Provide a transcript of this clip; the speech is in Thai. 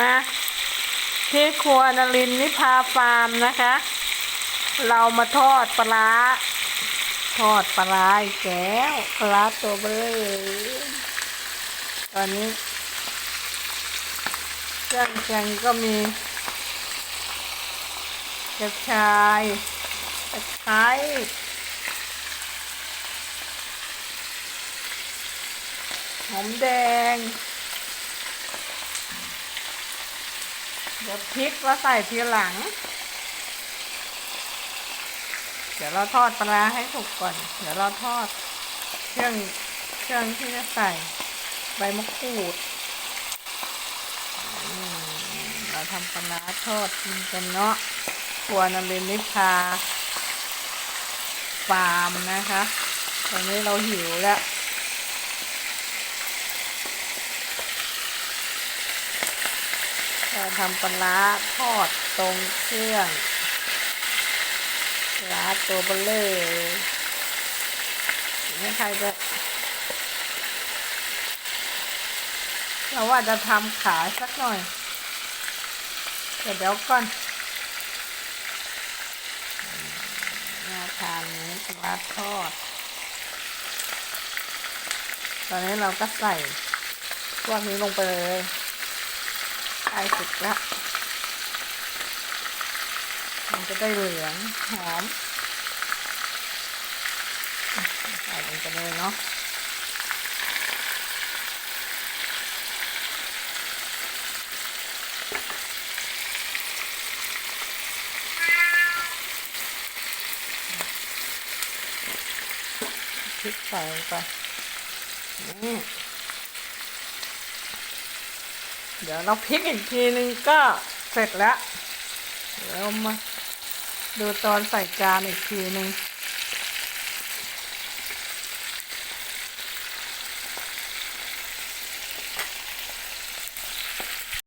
มาที่ครัวนลินนิพาฟาร์มนะคะ เรามาทอดปลาทอดปลาร้าอีกแล้วปลาตัวเบลอตอนนี้เครื่องแกงก็มีกระชายตะไคร้หอมแดง เดี๋ยวพริกเราใส่ทีหลัง เดี๋ยวเราทอดปลาให้สุกก่อน เดี๋ยวเราทอดเครื่องเครื่องที่จะใส่ใบมะกรูดเราทำปลาทอดกินกันเนาะครัวนรินทร์นิพาฟาร์มนะคะ ตอนนี้เราหิวแล้ว เราทำปลาทอดตรงเครื่องปลาตัวเบลเลอร์ไม่ใครจะเราว่าจะทำขายสักหน่อย เดี๋ยวก่อนน่าทานนี้ปลาทอด ตอนนี้เราก็ใส่พวกนี้ลงไปเลย กล้สุกแล้ว มันจะได้เหลืองหอมใส่ลงไปเลยเนาะพริกใส่ลงไปนี่ เดี๋ยวเราพลิกอีกทีนึงก็เสร็จแล้ว เดี๋ยวมาดูตอนใส่จานอีกทีนึง